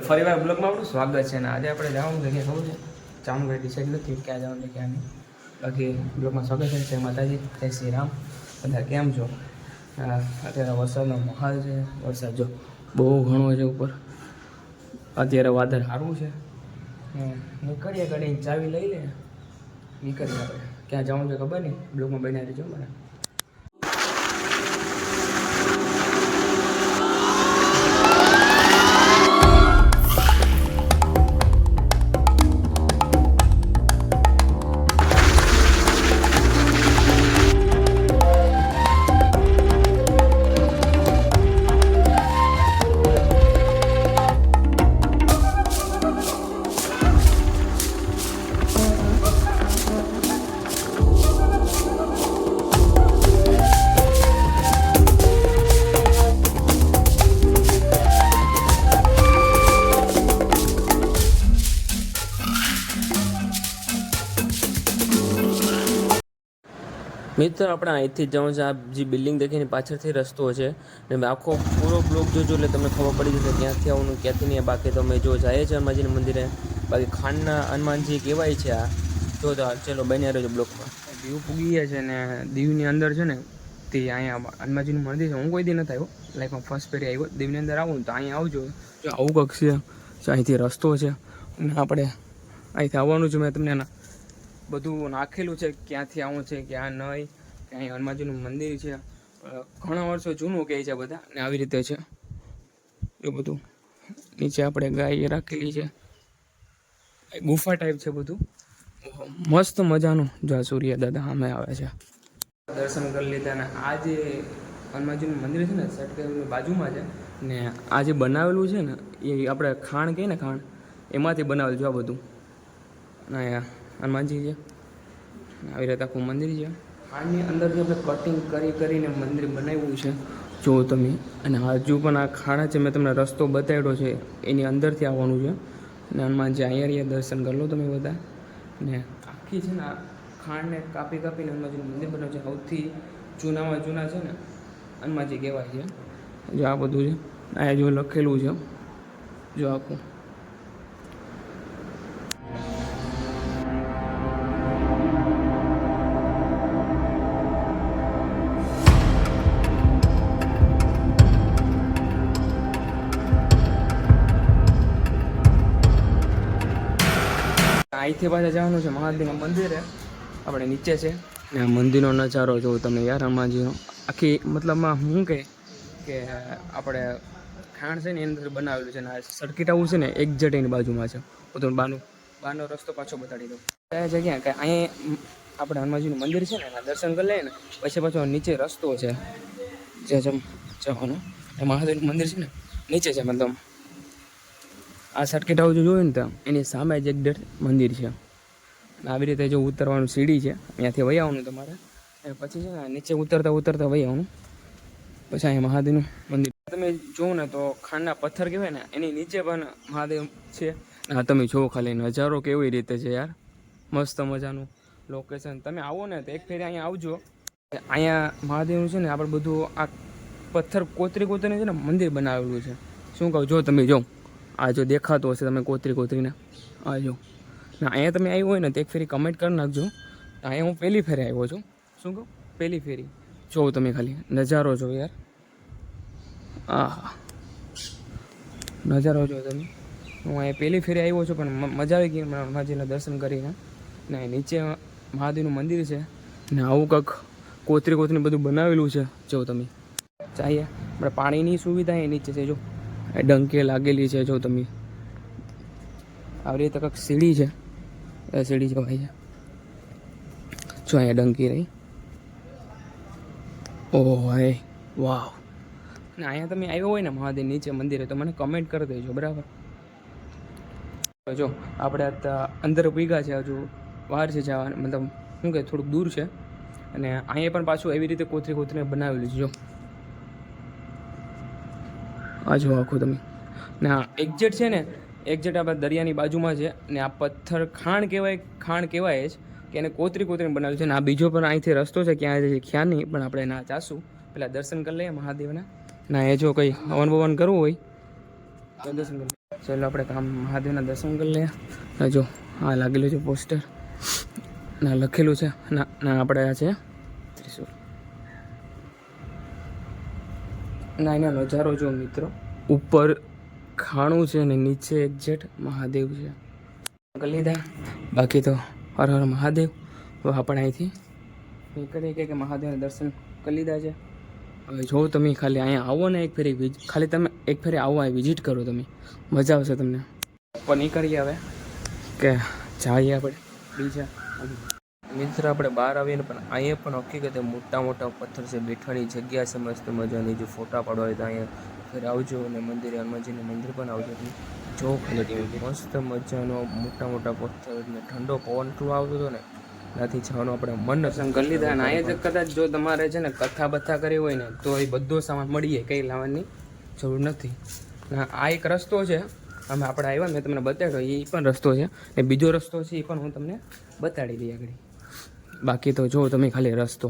ફરી વાર બ્લોગમાં આપણું સ્વાગત છે ને આજે આપણે જવાનું છે ખબર છે? ચામુંડ ડિસાઇડ નથી ક્યાં જવાનું છે, ક્યાં નહીં. બાકી બ્લોગમાં સ્વાગત છે. જય માતાજી, જય શ્રી રામ. બધા કેમ છો? અત્યારે વરસાદનો માહોલ છે. વરસાદ જો બહુ ઘણો છે ઉપર. અત્યારે વાદળ સારું છે. નીકળીએ કરીને ચાવી લઈ લે નીકળીએ આપણે. ક્યાં જવાનું છે ખબર નહીં? બ્લોગમાં બનાવી દેજો મને. મિત્ર આપણે અહીંથી જવું છે. આ જે બિલ્ડિંગ દેખીને પાછળથી રસ્તો છે. ને આખો પૂરો બ્લોક જોજો એટલે તમને ખબર પડી જશે ક્યાંથી આવવાનું ક્યાંથી નહીં. બાકી તમે જો જાય છે હનુમાનજીના મંદિરે. બાકી ખાંડના હનુમાનજી કહેવાય છે આ. જો ચલો બન્યા રહેજો બ્લોકમાં. દીવ પૂગી ગયા છે ને દીવની અંદર છે ને તે અહીંયા હનુમાનજીનું મંદિર છે. હું કોઈ દી નથી આવ્યો. લાઈફમાં ફર્સ્ટ ફેરી આવ્યો. દીવની અંદર આવું તો અહીંયા આવજો. જો આવું કંઈક છે અહીંથી રસ્તો છે. અને આપણે અહીંથી આવવાનું છે. મેં તમને એના બધું નાખેલું છે, ક્યાંથી આવું છે, ક્યાં નહીં ક્યાં હનુમાનજીનું મંદિર છે. ઘણા વર્ષો જૂનું કહે છે બધા, ને આવી રીતે છે. એ બધું નીચે આપણે ગાય રાખેલી છે. ગુફા ટાઈપ છે બધું. મસ્ત મજાનું જો આ સૂર્ય દાદા સામે આવે છે. દર્શન કરી લીધા અને આ જે હનુમાનજીનું મંદિર છે ને, સટકેવની બાજુમાં છે, ને આ જે બનાવેલું છે ને, એ આપણે ખાણ કહીએ ને ખાણ, એમાંથી બનાવેલું છે આ બધું. અને હનુમાનજી છે. આવી રીતે આખું મંદિર છે. આની અંદર જે આપણે કટિંગ કરી કરીને મંદિર બનાવ્યું છે. જો તમે, અને હજુ પણ આ ખાડા છે મેં તમને રસ્તો બતાવ્યો છે, એની અંદરથી આવવાનું છે. અને હનુમાનજી અહીંયા રહ્યા, દર્શન કરી લો તમે બધા. ને આખી છે ને આ ખાંડને કાપી કાપીને હનુમાનજીનું મંદિર બનાવ્યું છે. સૌથી જૂનામાં જૂના છે ને, હનુમાનજી કહેવાય છે. જો આ બધું છે અહીંયા જો લખેલું છે. જો આખું. અહીંથી પાછા જવાનું છે મહાદેવનું મંદિરે. આપણે નીચે છે. ને મંદિરનો નજારો જોવો તમે યાર હનુમાનજીનો. આખી મતલબમાં હું કહે કે આપણે ખાણ છે ને એની અંદર બનાવેલું છે ને આ સર્કિટ આવું છે ને એક જટેની બાજુમાં છે. બધું બાનું બહારનો રસ્તો પાછો બતાડી દઉં. કયા? જગ્યા કે અહીં આપણે હનુમાનજીનું મંદિર છે ને, એના દર્શન કરી લઈએ ને, પછી પાછો નીચે રસ્તો છે. જે જમ, જવાનો. એ મહાદેવનું મંદિર છે ને, નીચે છે મતલબ. આ સર્કિટ હાઉસ જોયું ને તો એની સામે જ એક મંદિર છે. આવી રીતે જો ઉતરવાનું સીડી છે, અહીંયાથી વહી આવવાનું તમારે. અને પછી છે ને, નીચે ઉતરતા ઉતરતા વહી આવવાનું. પછી અહીંયા મહાદેવનું મંદિર. તમે જુઓ ને તો ખાંડના પથ્થર કહેવાય ને, એની નીચે પણ મહાદેવ છે. હા તમે જુઓ ખાલી નજારો કેવી રીતે છે યાર. મસ્ત મજાનું લોકેશન તમે આવો ને તો એક ફેરી અહીંયા આવજો. અહીંયા મહાદેવનું છે ને, આપણે બધું આ પથ્થર કોતરી કોતરીને છે ને, મંદિર બનાવેલું છે. શું કહું? જો તમે જો. આ જો દેખાતો હશે તમે કોતરી કોતરીને. આ જો. ના, અહીંયા તમે આવ્યું હોય ને તો એક ફેરી કમેન્ટ કરી નાખજો. અહીંયા હું પહેલી ફેરે આવ્યો છું. શું કહું? પહેલી ફેરી. જોવો તમે ખાલી. નજારો જો યાર. આ નજારો જો તમે. હું અહીંયા પહેલી ફેરી આવ્યો છું, પણ મજા આવી ગઈ મને હનુમાનજીના દર્શન કરીને. ને નીચે મહાદેવનું મંદિર છે. ને આવું કંઈક કોતરી કોતરી બધું બનાવેલું છે. જો તમે. ચાહીએ. આપણે પાણીની સુવિધા એ નીચે છે, જો. ડંકે લાગેલી છે જો તમે. આવી રીતે કંઈક સીડી છે. એ સીડી જવાય છે. જો અહીંયા ડંકી રહી. ઓહ વાવ. અને અહીંયા તમે આવ્યો હોય ને મહાદેવ નીચે મંદિરે, તો મને કમેન્ટ કરી દેજો, બરાબર? જો, આપણે અંદર ભીગા છે, હજુ બહાર છે જવાનું મતલબ શું કે થોડુંક દૂર છે. અને અહીંયા પણ પાછું એવી રીતે કોથરી કોથરીને બનાવેલું છે, જો. આ જો આખું તમે. ને આ એક્ઝેટ છે ને એક્ઝેટ આપણા દરિયાની બાજુમાં છે ને આ પથ્થર ખાણ કહેવાય ખાણ કહેવાય જ કે એને કોતરી કોતરીને બનાવ્યું છે ને આ બીજો પણ અહીંથી રસ્તો છે, ક્યાં છે ખ્યાલ નહીં, પણ આપણે ના ચાસું. પહેલાં દર્શન કરી લઈએ મહાદેવના. ના એ જો કંઈ હવન બવન કરવું હોય, તો દર્શન કરી લઈએ. ચાલો આપણે કામ મહાદેવના દર્શન કરી લઈએ. જો, આ લાગેલું છે પોસ્ટર. ના લખેલું છે, ના ના, આપણે આ છે ના એનો નજારો જો મિત્રો. ઉપર ખાણું છે ને નીચે એક્ઝેટ મહાદેવ છે. કરી લીધા. બાકી તો હર હર મહાદેવ. આપણે અહીંથી નીકળીએ કે મહાદેવના દર્શન કરી લીધા છે. હવે જો તમે ખાલી અહીંયા આવો ને એક ફેરી ખાલી તમે એક ફેરી આવો અહીં વિઝિટ કરો તમે. મજા આવશે તમને. પણ નીકળીએ હવે. કે જઈએ આપણે બીજા. મિત્ર, આપણે બહાર આવીને પણ અહીંયા પણ હકીકતે મોટા મોટા પથ્થર છે. બેઠવાની જગ્યા છે, મસ્ત મજાની. જો ફોટા પાડવા હોય તો અહીંયા ફેર આવજો અને મંદિરે હનુમાનજીનું મંદિર પણ આવજો. જો મસ્ત મજાનો મોટા મોટા પથ્થર ને ઠંડો પવન થ્રુ આવતો હતો ને, ત્યાંથી જવાનું આપણે મન પસંદ કરી લીધા. અને અહીંયા જ કદાચ જો તમારે છે ને કથા બથા કરવી હોય ને, તો એ બધો સામાન મળીએ. કંઈ લાવવાની જરૂર નથી. આ એક રસ્તો છે. અમે આપણે આવ્યા મેં તમને બતાવ્યો, એ પણ રસ્તો છે. ને બીજો રસ્તો છે, એ પણ હું તમને બતાડી દઈ આગળ. બાકી તો જો તમે ખાલી રસ્તો.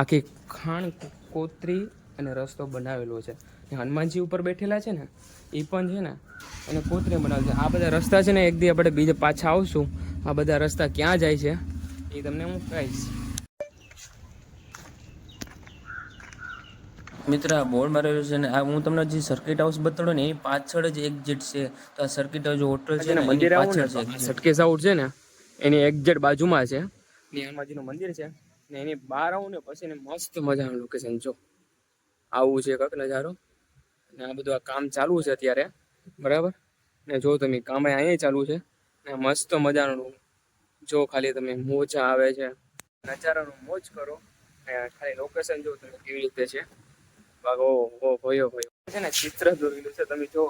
આખી ખાણ કોતરી અને રસ્તો બનાવેલો છે. હનુમાનજી ઉપર બેઠેલા છે ને એ પણ છે ને અને કોતરી બનાવે છે. આ બધા રસ્તા છે ને એક દી આપણે બીજા પાછા આવશું. આ બધા રસ્તા ક્યાં જાય છે એ તમને હું કહીશ. મિત્ર આ બોર્ડ મારેલું છે ને આ હું તમને જે સર્કિટ હાઉસ બતાડો ને એની પાછળ જ એક્ઝિટ છે. તો આ સર્કિટ હાઉસ હોટલ છે ને મંદિર પાછળ છે સટકેસ આઉટ છે ને એની એક્ઝિટ બાજુમાં છે. ને હનુમાનજીનું મંદિર છે ને એની બહાર આવું ને પછી ને મસ્ત મજાનું લોકેશન જો. આવું છે કંઈક નજારો. ને આ બધું આ કામ ચાલુ છે અત્યારે. બરાબર? ને જો તમે કામ અહીંયા ચાલુ છે, ને મસ્ત મજાનું જો ખાલી તમે મોજા આવે છે, નજારાનું મોજ કરો. ને ખાલી લોકેશન જો તમે કેવી રીતે છે. બાગો ઓ ભયો ભયો. છે ને ચિત્ર દોરેલું છે, તમે જો.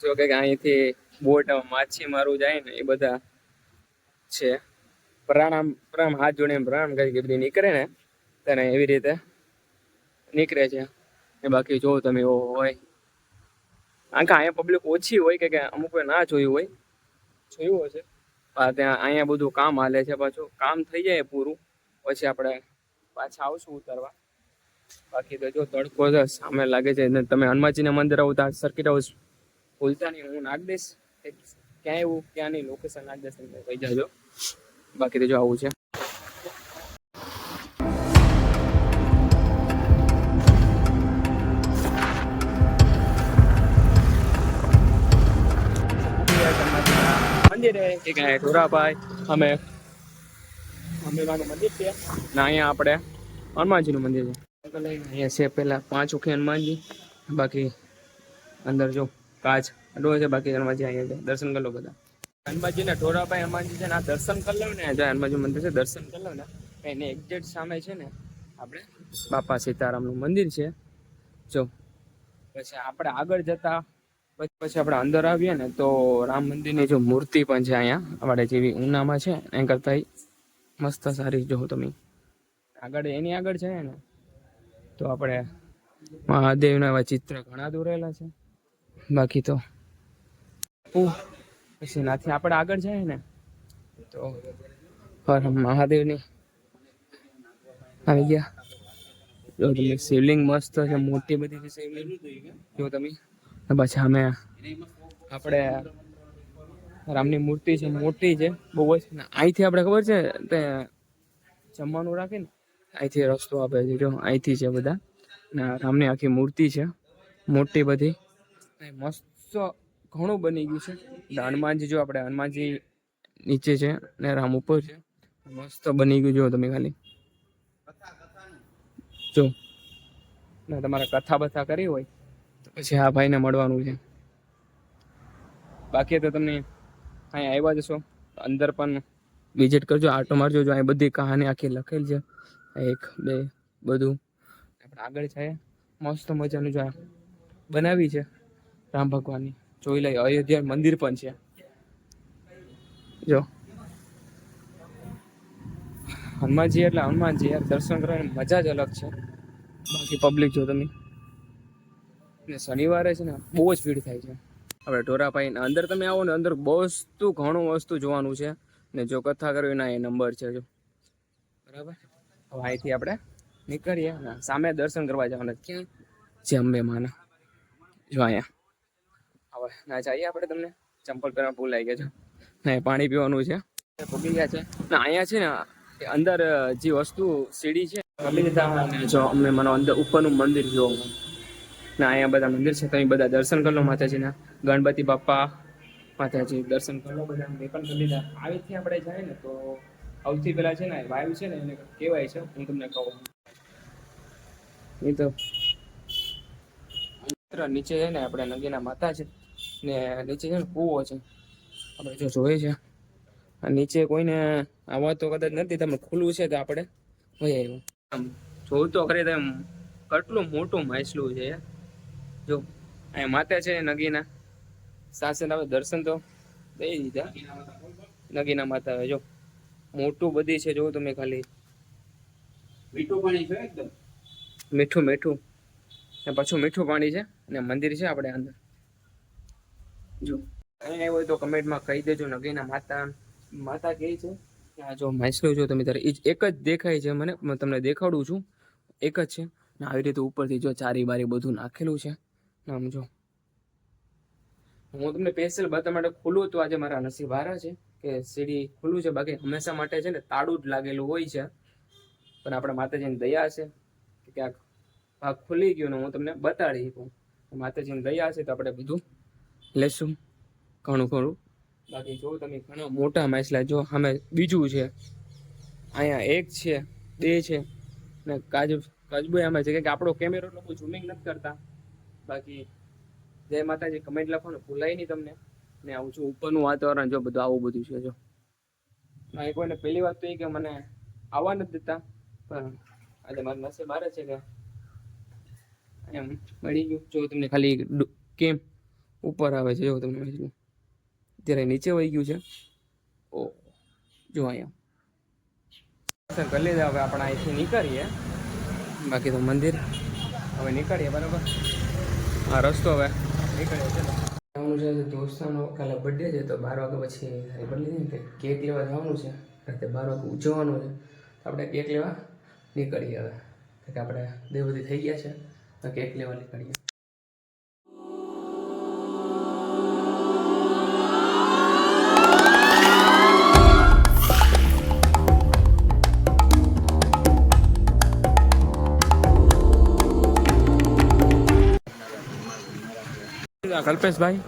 જો કે અહીંથી બોટ માછીમારું જાય ને એ બધા છે. પ્રાણામ પ્રામ હાથ જોડે પ્રાણામ કરી કે બધી નીકળે ને તને એવી રીતે નીકળે છે. એ બાકી જો તમે એવો હોય કારણ કે અહીંયા પબ્લિક ઓછી હોય કે કે અમુક ના જોયું હોય. જોયું હશે ત્યાં અહીંયા બધું કામ હાલે છે પાછું. કામ થઈ જાય પૂરું. પછી આપણે પાછા આવશું ઉતરવા. બાકી તો જો તડકો છે સામે લાગે છે. ને તમે હનુમાનજીના મંદિર આવતા સર્કિટ હાઉસ ભૂલતા નહીં. હું નાખ દઈશ ક્યાં એવું ક્યાંની લોકેશન નાખ દઈશ તમે કહી જાજો. બાકી તો જો આવું છે. મંદિરે કે કાંઈ અમે મંદિર છે. ને, અહીંયા આપણે હનુમાનજીનું મંદિર છે. અહીંયા પાંચ ઓખે હનુમાનજી. બાકી અંદર જો કાચ અડો છે, બાકી હનુમાનજી અહીંયા દર્શન કરી બધા. હનુમાનજી ને ઢોરાભાઈ હનુમાનજી છે ને આ દર્શન કરી લો ને જ્યાં હનુમાનજી મંદિર છે, દર્શન કરી લો ને, એને એક્ઝેક્ટ સામે છે ને આપણે બાપા સીતારામનું મંદિર છે. જો, પછી આપણે આગળ જતા, પછી પછી આપણે અંદર આવીએ ને, તો રામ મંદિરની જો મૂર્તિ પણ છે અહીંયા આપણે જેવી ઉનામાં છે એ કરતા મસ્ત સારી જો તમે આગળ, એની આગળ છે ને, તો આપણે મહાદેવના એવા ચિત્ર ઘણા દોરેલા છે. બાકી તો પછી નાથી આપણે આગળ જાય ને? તો હર મહાદેવની આવી ગયા. જો તમે શિવલિંગ મસ્ત છે, મોટી બધી છે શિવલિંગ. જો તમે પછી અમે આપણે રામની મૂર્તિ છે, મોટી છે, બહુ જ. અહીંથી આપણે ખબર છે, તે જમવાનું રાખીને અહીંથી રસ્તો આપે છે, જો અહીંથી છે બધા. ને રામની આખી મૂર્તિ છે, મોટી બધી. મસ્ત ઘણું બની ગયું છે. હનુમાનજી, જો આપણે હનુમાનજી નીચે છે ને રામ ઉપર છે, મસ્ત બની ગયું જો તમે ખાલી. જો. ને તમારે કથા બથા કરી હોય, તો પછી આ ભાઈને મળવાનું છે. બાકી તો તમને અહીંયા આવ્યા જશો અંદર પણ વિઝિટ કરજો, આટો મારજો. જો અહીં બધી કહાની આખી લખેલ છે. એક, બે, બધું. આપણે આગળ છે મસ્ત મજાનું જો બનાવી છે રામ ભગવાનની. જોઈ લઈએ. અયોધ્યા મંદિર પણ છે. જો. હનુમાનજી એટલે હનુમાનજી, યાર દર્શન કરવાની મજા જ અલગ છે. બાકી પબ્લિક જો તમે. ને શનિવારે છે ને બહુ જ ભીડ થાય છે. હવે ઢોરાપાઈ અંદર તમે આવો ને અંદર વસ્તુ ઘણું વસ્તુ જોવાનું છે. ને જો કથા કરવી ના એ નંબર છે જો. બરાબર? હવે અહીંથી આપણે નીકળીએ સામે દર્શન કરવા જવાના ક્યાં જંબે માના. જો અહીંયા. ના જઈએ આપણે તમને? ચંપલ પહેરવા ભૂલ લાગી ગયા છે. ને પાણી પીવાનું છે. ભૂગી ગયા છે. ને અહીંયા છે ને અંદર જે વસ્તુ સીડી છે ગમી લીધા જો અમને મને અંદર ઉપરનું મંદિર જોવા. ને અહીંયા બધા મંદિર છે, તમે બધા દર્શન કરી લો માતાજીના. ગણપતિ બાપા માતાજી દર્શન કરી લો બધા. મેં પણ કરી લીધા. આવીથી આપણે જાય ને તો સૌથી પેલા છે ને વાયુ છે ને, એને કહેવાય છે, હું તમને કહું. એ તો. નીચે છે ને, આપણે નગીના માતા છે. ને નીચે છે ને કૂવો છે. આપણે જો જોઈએ છે. આ નીચે કોઈને આવા તો કદાચ નથી તમે ખુલ્લું છે તો આપણે હોય આવ્યું. આમ જોવું તો ખરી તેમ કેટલું મોટું માછલું છે. જો અહીંયા માતા છે નગીના. સાસે આવે દર્શન તો દઈ દીધા. નગીના માતા હવે જો મોટું બધી છે જો તમે ખાલી. મીઠું પાણી છે એકદમ? મીઠું મીઠું. ને પાછું મીઠું પાણી છે અને મંદિર છે આપણે અંદર. જો. અહીંયા આવ્યો તો કમેન્ટમાં કહી દેજો, નગીના માતા માતા કહે છે આ જો માછલું જો તમે ત્યારે એક જ દેખાય છે મને તમને દેખાડું છું. એક જ છે. ને આવી રીતે ઉપરથી જો ચારી બારી બધું નાખેલું છે. આમ જો. હું તમને સ્પેશિયલ બતાવવા માટે ખુલ્લું તો આજે મારા નસીબ હારા છે કે સીડી ખુલ્લું છે, બાકી હંમેશા માટે છે ને તાળું જ લાગેલું હોય છે. પણ આપણા માતાજીની દયા છે કે ક્યાંક ભાગ ખુલી ગયો ને હું તમને બતાડી શકું. માતાજીની દયા છે તો આપણે બધું લેશું. ઘણું ખરું. બાકી જો તમે ઘણા મોટા માછલા, જો સામે બીજું છે, અહીંયા એક છે, બે છે, ને કાજુ કાજબુ એમાં છે કે આપણો કેમેરો એટલો બહુ ઝૂમિંગ નથી કરતા. બાકી જય માતાજી કમેન્ટ લખવાનું ભૂલાય નહીં તમને. ને આવું છું ઉપરનું વાતાવરણ જો બધું આવું બધું છે, જો. એ કોઈને પહેલી વાત તો એ કે મને આવવા નથી દેતા, પણ આજે મારું નસીબ મારે છે કે એમ મળી ગયું. જો તમને ખાલી કેમ ઉપર આવે છે, જો તમને અત્યારે નીચે વહી ગયું છે. ઓ, જો અહીંયા. સર કરી લીધા, હવે આપણે અહીંથી નીકળીએ. બાકી તો મંદિર હવે નીકળીએ, બરાબર? આ રસ્તો હવે નીકળ્યો છે. જવાનું છે દોસ્તાનો કાલે બર્થડે છે, તો બાર વાગે પછી તારી બદલી ને કેક લેવા જવાનું છે. રાતે બાર વાગે ઉજવવાનું છે. આપણે કેક લેવા નીકળીએ હવે. કે આપણે દેવતી થઈ ગયા છે, તો કેક લેવા નીકળીએ. કલ્પેશભાઈ.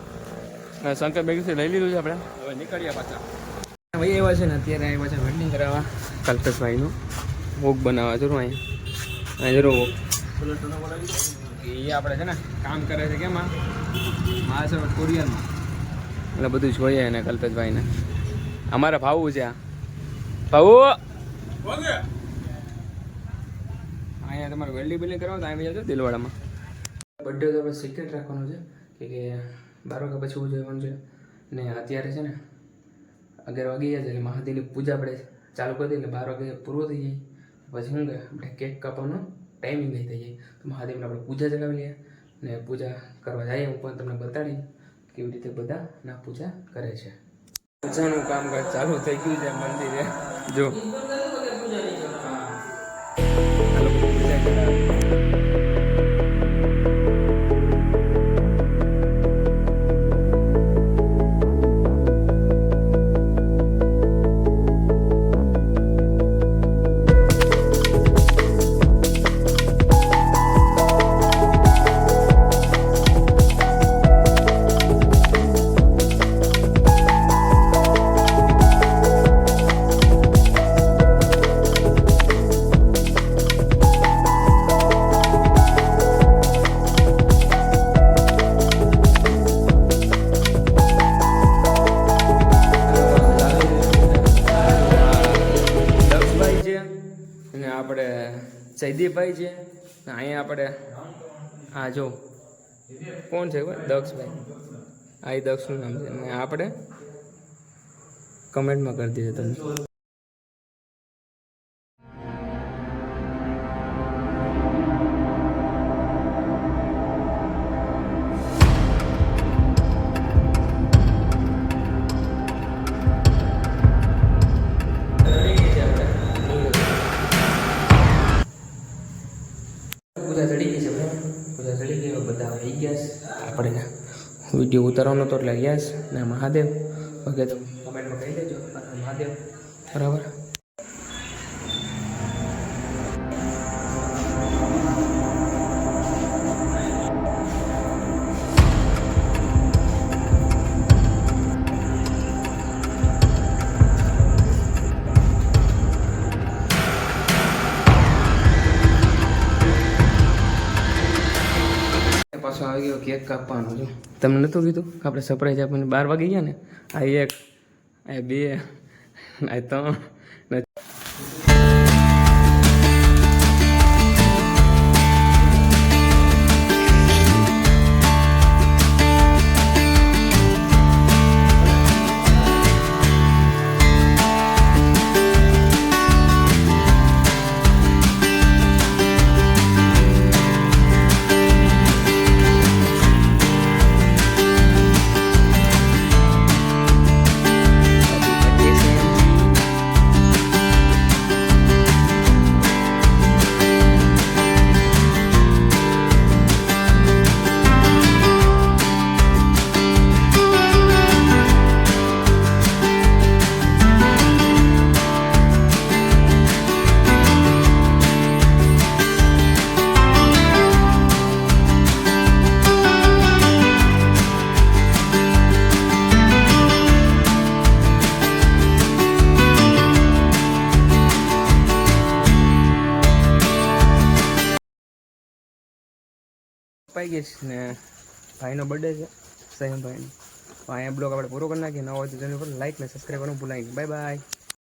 અને શંકર બેગથી લઈ લીધું છે આપણે. હવે નીકળ્યા પાછા. ભાઈ એવા છે ને અત્યારે આવ્યા છે વેલ્ડિંગ કરાવવા. કલ્પેશભાઈનું વોક બનાવવા જરૂર અહીંયા. અહીં જરૂર એ આપણે છે ને કામ કરે છે કેમાં મહાસભા કુરિયરમાં એટલે બધું જોઈએ એને કલ્પેશભાઈને. અમારા ભાવું છે આ. ભાવુ! અહીંયા તમારે વેલ્ડિંગ બિલ્ડિંગ કરાવો તો અહીંયા જજો દિલવાડામાં. બર્થડે તો આપણે સિક્રેટ રાખવાનું છે. કે બાર વાગ્યા પછી ઉજવવાનું છે ને અત્યારે છે ને અગિયાર વાગી છે એટલે મહાદેવની પૂજા આપણે ચાલુ કરી દઈએ એટલે બાર વાગે પૂરો થઈ જાય. પછી શું કે આપણે કેક કાપવાનો ટાઈમિંગ નહીં થઈ જાય. તો મહાદેવને આપણે પૂજા ચલાવી લઈએ ને પૂજા કરવા જઈએ હું પણ તમને બતાડી કેવી રીતે બધા ના પૂજા કરે છે. પૂજાનું કામકાજ ચાલુ થઈ ગયું છે મંદિરે. જો. પૂજા જયદીપભાઈ છે. અહીંયા આપણે, હા, જો. કોણ છે? ખબર? દક્ષભાઈ. આ દક્ષનું નામ છે. અને આપણે કમેન્ટમાં કરી દીધું તમે વીડિયો ઉતારવાનો હતો એટલે યસ ને મહાદેવ ઓકે તો કમેન્ટમાં કહી દેજો અને મહાદેવ બરાબર પાછો આવી ગયો કેક કાપવાનો છે તમને નહોતું કીધું કે આપણે સરપ્રાઈઝ આપીને બાર વાગી ગયા ને? આ એક, આ બે, આ ત્રણ ને પાઈ ગઈ છે ને ભાઈનો બર્થડે છે સહેમ ભાઈનો તો અહીંયા બ્લોગ આપણે પૂરો કરી નાખીએ, ન હોય તો ચેનલ પર લાઈક ને સબસ્ક્રાઈબ કરવાનું ભૂલાઈ બાય બાય